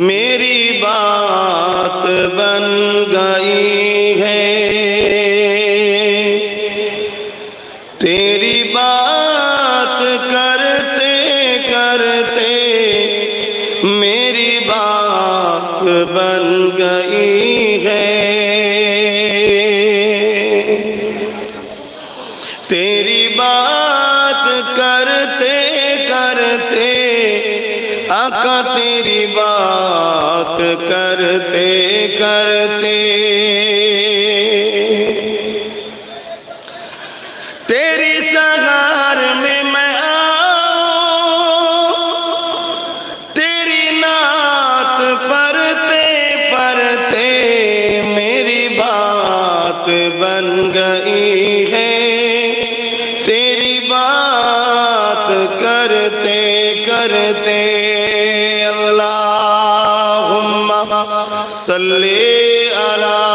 मेरी बात बन गई। आका तेरी बात करते करते। तेरी सहार में मैं तेरी नात परते परते मेरी बात बन गई है। तेरी बात करते करते صلی علی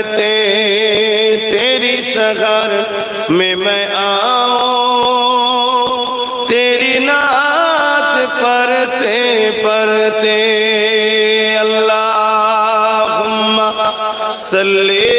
کرتے تیری سغر میں میں آؤں تیری نعت پرتے پرتے اللہم صلی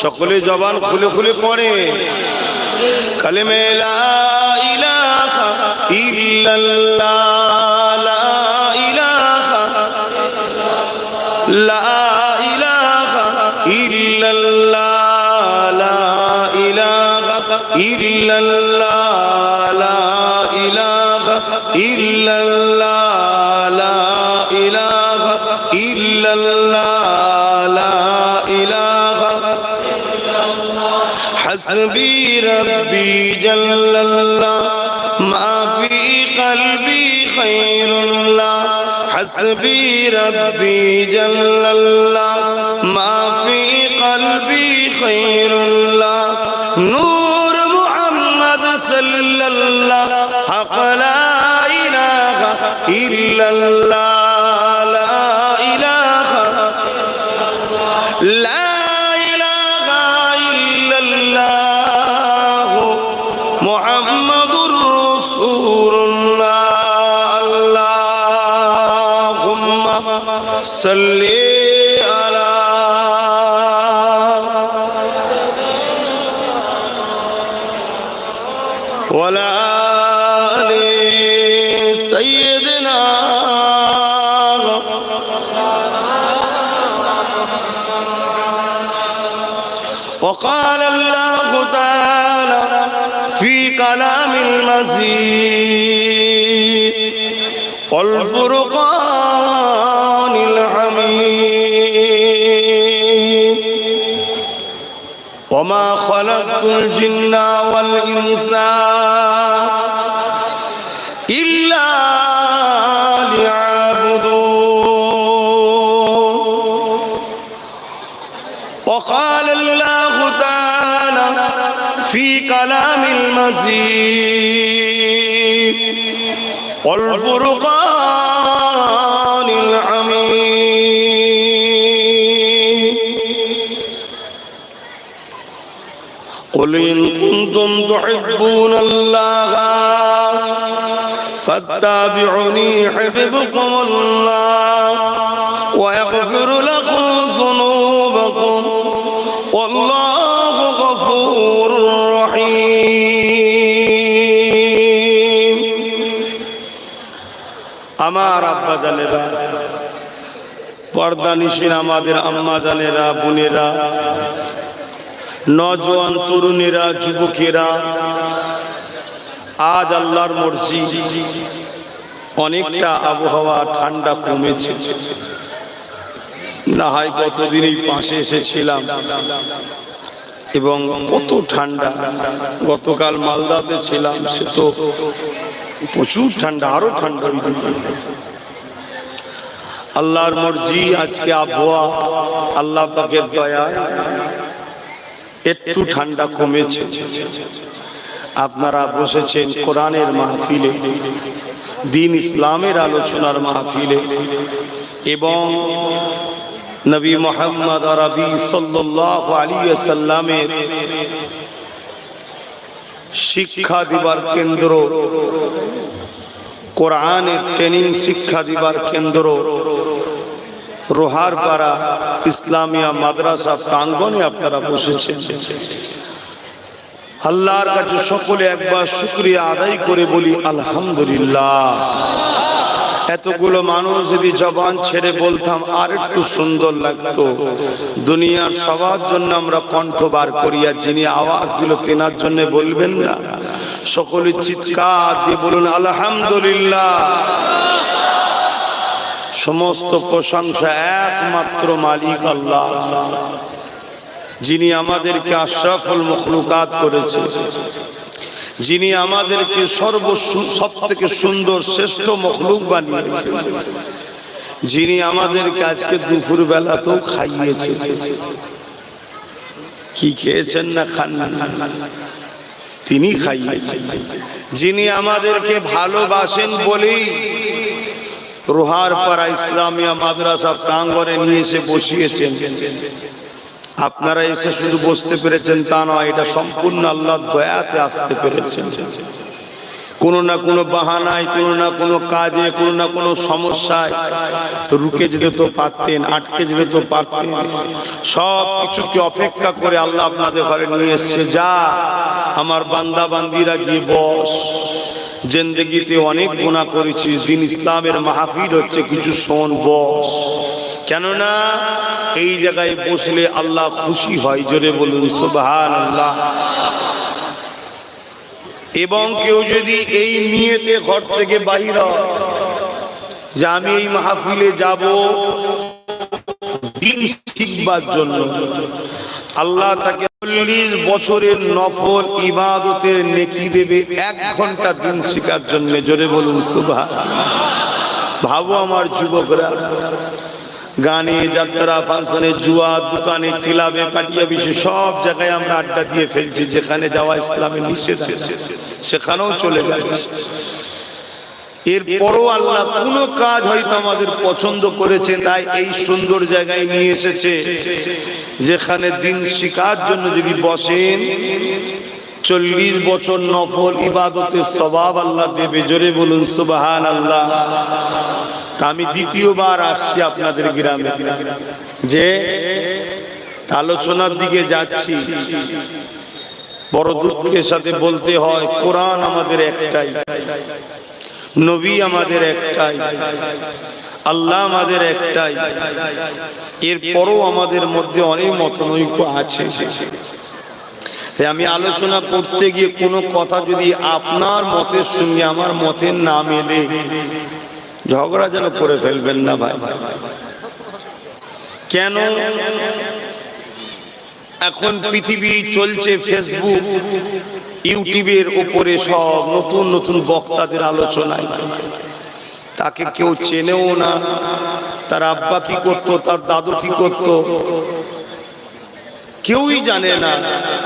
সকলে জবান খুলে খুলে পড়ে। কালেমে ইল্লাল্লাহ ইল্লাল্লাহ ইল্লাল্লাহ, লা ইলাহা হাসবি রব্বি জাল্লাল্লাহ, মা ফি কলবি খায়রুল্লাহ হাসবি রব্বি জাল্লাল্লাহ, মা ফি কলবি খায়রুল্লাহ নূর মুহাম্মদ সাল্লাল্লাহ, হক লা ইল্লাল্লাহ। وعلى آل سيدنا وقال الله تعالى في كلام المزيد والفرقان وما خلقت الجن والإنس إلا ليعبدون وقال الله تعالى في كلام المزيد والفرقان كنتم تحبون الله فاتبعوني يحببكم الله ويغفر لكم ذنوبكم والله غفور رحيم আমার আব্বা জানেরা পর্দা নিশিন আমাদের আম্মা জানেরা বোনেরা নজওয়ান তরুণেরা, যুবকেরা, আজ আল্লাহর মর্জি, অনেকটা আবহাওয়া ঠান্ডা কমেছে। না হয় কতদিন এই পাশে এসেছিলাম এবং কত ঠান্ডা। গতকাল মালদাতে ছিলাম, সে তো প্রচুর ঠান্ডা, আরও ঠান্ডা আল্লাহর মর্জি, আজকে আবহাওয়া, আল্লাহ পাকের দয়া একটু ঠান্ডা কমেছে। আপনারা বসেছেন কোরআনের মাহফিলে, দিন ইসলামের আলোচনার মাহফিলে এবং নবী মোহাম্মদ আরবি সাল্লাহ আলী সাল্লামের শিক্ষা দিবার কেন্দ্র, কোরআনের ট্রেনিং শিক্ষা দিবার কেন্দ্র রোহারপাড়া ইসলামিয়া মাদ্রাসা প্রাঙ্গনে আপনারা বসেছেন। আল্লাহর কাছে সকলে একবার শুক্রিয়া আদায় করে বলি, আলহামদুলিল্লাহ। এতগুলো মানুষ যদি জবান ছেড়ে বলতাম, আর একটু সুন্দর লাগতো। দুনিয়ার সবার জন্য আমরা কণ্ঠ বার করি আর যিনি আওয়াজ দিল, তেনার জন্য বলবেন না। সকলে চিৎকার দিয়ে বলুন, আলহামদুলিল্লাহ। সমস্ত প্রশংসা একমাত্র মালিক আল্লাহ, যিনি আমাদেরকে আশরাফুল মখলুকাত করেছে, যিনি আমাদেরকে সর্ব সব থেকে সুন্দর, শ্রেষ্ঠ মখলুক বানিয়েছে যিনি আমাদেরকে আজকে দুপুর বেলাতেও খাইয়েছে কি খেয়েছেন না খান? তিনি খাইয়েছেন। যিনি আমাদেরকে ভালোবাসেন বলেই রোহার পাড়া ইসলামিয়া মাদ্রাসা প্রাঙ্গনে নিয়ে এসে বসিয়েছেন। আপনারা এসে শুধু বসতে পেরেছেন তা নয়, এটা সম্পূর্ণ আল্লাহর দয়াতে আসতে পেরেছেন। কোনো না কোনো বাহানায়, কোনো না কোনো কাজে, কোনো না কোনো সমস্যায় রুকে যেতে তো পারতেন, আটকে যেতে তো পারতেন। সব কিছুকে অপেক্ষা করে আল্লাহ আপনাদের ঘরে নিয়ে এসছে, যা, আমার বান্দা বান্দিরা গিয়ে বস। জেন্দেগিতে অনেক গুণা করেছিস, দিন ইসলামের মাহফিল হচ্ছে কিছু শোন, বস। কেননা এই জায়গায় বসলে আল্লাহ খুশি হয়, জোরে বলুন সুবহান আল্লাহ এবং কেউ যদি এই নিয়েতে ঘর থেকে বাহির যে আমি এই মাহফিলে যাব দিন শিখবার জন্য, আল্লাহ তাকে চল্লিশ বছরের নফল ইবাদতের নেকি দেবে এক ঘণ্টা দিন শিখার জন্য, জোরে বলুন সুভা ভাবো আমার যুবকরা, গানে, যাত্রা, ফাংশনে, জুয়া, দোকানে, ক্লাবে পাটিয়া বিশ্বে সব জায়গায় আমরা আড্ডা দিয়ে ফেলছি, যেখানে যাওয়া ইসলামের নিষেধ সেখানেও চলে যাচ্ছে। এরপরও আল্লাহ কোনো কাজ হয়তো আমাদের পছন্দ করেছে, তাই এই সুন্দর জায়গায় নিয়ে এসেছে। যেখানে দিন শিকার জন্য যদি বসেন, চল্লিশ বছর নফল ইবাদতের স্বভাব আল্লাহ দেবে। জোরে বলুন সুবাহান আল্লাহ তা আমি দ্বিতীয়বার আসছি আপনাদের গ্রামে। যে আলোচনার দিকে যাচ্ছি, বড় দুঃখের সাথে বলতে হয়, কোরআন আমাদের একটাই। নবী আমাদের একটাই, আল্লাহ আমাদের একটাই। এরপরও আমাদের মধ্যে অনেক মতনৈক্য আছে। তাই আমি আলোচনা করতে গিয়ে কোনো কথা যদি আপনার মতের সঙ্গে আমার মতের না মেলে, ঝগড়া যেন করে ফেলবেন না ভাই। কেন? এখন পৃথিবী চলছে ফেসবুক ইউটিউবের উপরে সব নতুন নতুন বক্তাদের আলোচনায়। তাকে কেউ চেনেও না। তার আব্বা কি করতো? তার দাদু কি করতো? কেউই জানে না,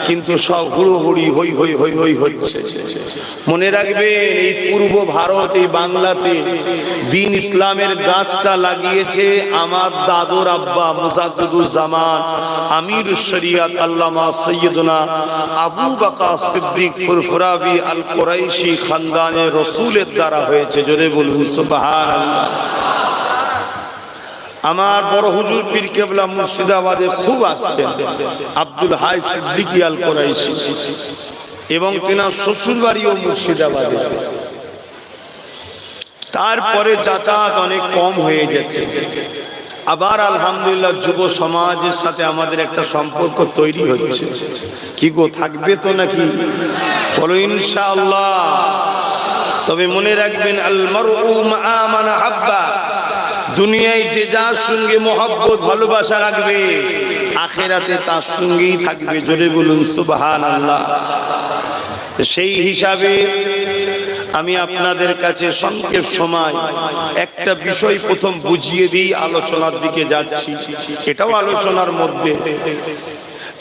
কিন্তু সব হুড়োহুড়ি হই হই হই হই হচ্ছে। মনে রাখবেন, এই পূর্ব ভারত, এই বাংলাতে দিন ইসলামের গাছটা লাগিয়েছে আমার দাদুর আব্বা মুজাদ্দুজ্জামান আমির শরিয়াত আল্লামা সৈয়দনা আবু বাকা সিদ্দিক ফুরফুরাবি আল কোরাইশি খানদানে রসুলের দ্বারা হয়েছে। জোরে বলুন, সুবহানাল্লাহ। আমার বড় হুজুর পীর কেবলা মুর্শিদাবাদে খুব আসতেন। আব্দুল হাই সিদ্দিকি আল কোরাইশি। এবং তেনার শ্বশুর বাড়িও মুর্শিদাবাদে। তারপরে যাতায়াত অনেক কম হয়ে গেছে। আবার আলহামদুলিল্লাহ যুব সমাজের সাথে আমাদের একটা সম্পর্ক তৈরি হচ্ছে। কি গো, থাকবে তো নাকি? বলো, ইনশাআল্লাহ। তবে মনে রাখবেন, আল মারউ মা মান হাব্বা। দুনিয়ায় যে যার সঙ্গে মহব্বত, ভালোবাসা রাখবে, আখেরাতে তার সঙ্গেই থাকবে। জোরে বলুন সুবহান আল্লাহ সেই হিসাবে আমি আপনাদের কাছে সংক্ষেপ সময়, একটা বিষয় প্রথম বুঝিয়ে দিই, আলোচনার দিকে যাচ্ছি। এটাও আলোচনার মধ্যে।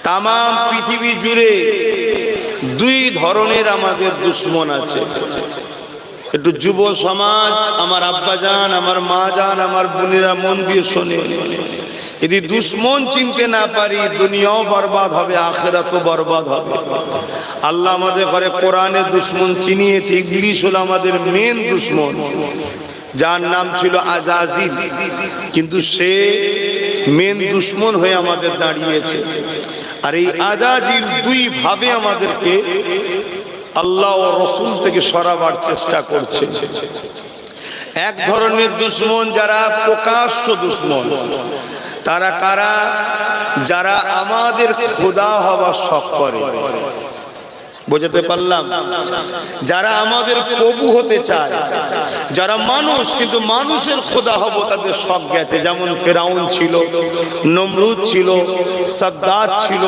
তাম পৃথিবী জুড়ে দুই ধরনের আমাদের দুশ্মন আছে। একটু যুব সমাজ, আমার আব্বা যান, আমার মা যান, আমার বোনেরা মন দিয়ে শোনে। যদি দুশ্মন চিনতে না পারি, দুনিয়াও বরবাদ হবে, আখেরাতও বরবাদ হবে। আল্লাহ আমাদের ঘরে কোরআনে দুশ্মন চিনিয়েছে ইংলিশ হলো আমাদের মেন দুশ্মন। যার নাম ছিল আজাজিল, কিন্তু সে মেন দুশ্মন হয়ে আমাদের দাঁড়িয়েছে। আর এই আজাজিল দুই ভাবে আমাদেরকে আল্লাহ ও রসুল থেকে সরাবার চেষ্টা করছে। এক ধরনের দুশ্মন যারা প্রকাশ্য দুশ্মন, তারা কারা? যারা আমাদের খোদা হওয়ার শখ করে। বোঝাতে পারলাম। যারা আমাদের প্রভু হতে চায়, যারা মানুষ, কিন্তু মানুষের খোদা হব তাদের সব গেছে যেমন ফেরাউন ছিল, নমরুদ ছিল, সাদ্দাত ছিল,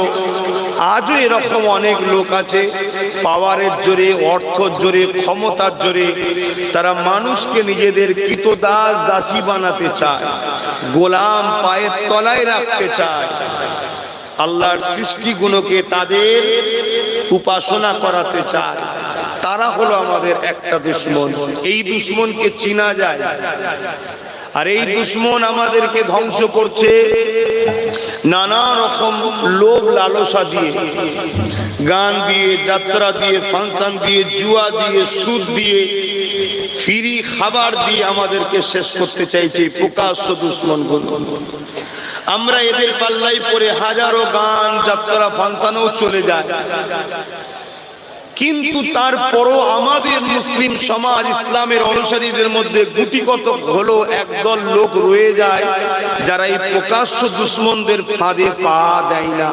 আজও এরকম অনেক লোক আছে, পাওয়ারের জোরে, অর্থর জোরে, ক্ষমতার জোরে, তারা মানুষকে নিজেদের কৃতদাস দাসী বানাতে চায়, গোলাম পায়ের তলায় রাখতে চায়। আল্লাহর সৃষ্টিগুলোকে তাদের উপাসনা করাতে চায়। তারা হলো আমাদের একটা দুশ্মন। এই দুশ্মনকে চিনা যায়। আর এই দুশ্মন আমাদেরকে ধ্বংস করছে নানা রকম লোভ লালসা দিয়ে। গান দিয়ে, যাত্রা দিয়ে, ফাংশন দিয়ে, জুয়া দিয়ে, সুদ দিয়ে, ফিরি খাবার দিয়ে আমাদেরকে শেষ করতে চাইছে প্রকাশ্য দুশ্মন আমরা এদের পাল্লাই পরে হাজারো গান, যাত্রা, ফাংশনেও চলে যায় কিন্তু তারপরও আমাদের মুসলিম সমাজ ইসলামের অনুসারীদের মধ্যে গুটিগত হলো একদল লোক রয়ে যায়, যারা এই প্রকাশ্য দুশ্মনদের ফাঁদে পা দেয় না।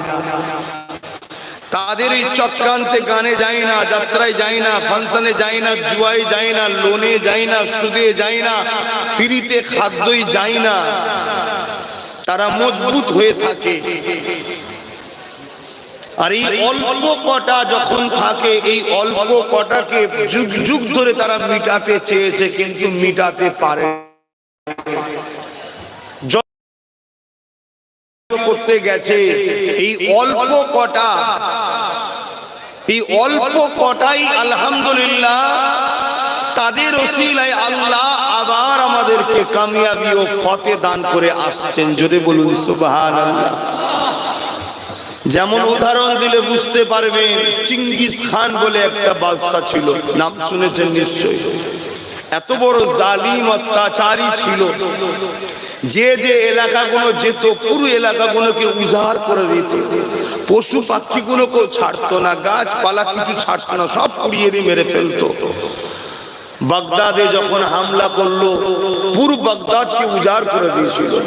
তাদের এই চক্রান্তে গানে যায় না, যাত্রায় যায় না, ফাংশনে যাই না, জুয়ায় যায় না, লোনে যায় না, সুদে যাই না, ফিরিতে খাদ্যই যায় না। তারা মজবুত হয়ে থাকে। আর এই অল্প কটা যখন থাকে, এই অল্প কটাকে যুগ যুগ ধরে তারা মিটাতে চেয়েছে, কিন্তু মিটাতে পারে করতে গেছে, এই অল্প কটা, এই অল্প কটাই আলহামদুলিল্লাহ তাদের ওসিলায় আল্লাহ আবার আমাদেরকে কামিয়াবি ও ফতে দান করে আসছেন। যদি বলুন সুবাহান আল্লাহ যেমন উদাহরণ দিলে বুঝতে পারবেন, চিঙ্গিস খান বলে একটা বাদশা ছিল। নাম শুনেছেন নিশ্চয়ই। এত বড় জালিম, অত্যাচারী ছিল। যে যে এলাকাগুলো যেত, পুরো এলাকাগুলোকে উজাড় করে দিত। পশু পাখিগুলোকেও ছাড়তো না, গাছপালা কিছু ছাড়তো না, সব পুড়িয়ে দিয়ে মেরে ফেলতো। বাগদাদে যখন হামলা করল, পুরো বাগদাদকে উজাড় করে দিয়েছিল।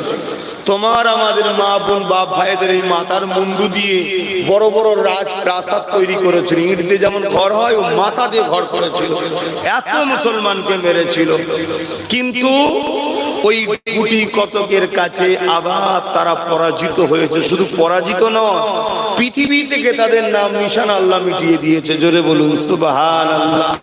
তোমার আমাদের মা বোন, বাপ ভাইদের এই মাথার মুন্ডু দিয়ে বড় বড় রাজ প্রাসাদ তৈরি করেছিল। ইট দিয়ে যেমন ঘর হয়, ও মাথা দিয়ে ঘর করেছিল। এত মুসলমানকে মেরেছিল। কিন্তু ওই গুটি কতকের কাছে আবার তারা পরাজিত হয়েছে। শুধু পরাজিত নয়, পৃথিবী থেকে তাদের নাম, নিশান আল্লাহ মিটিয়ে দিয়েছে। জোরে বলুন সুবাহান আল্লাহ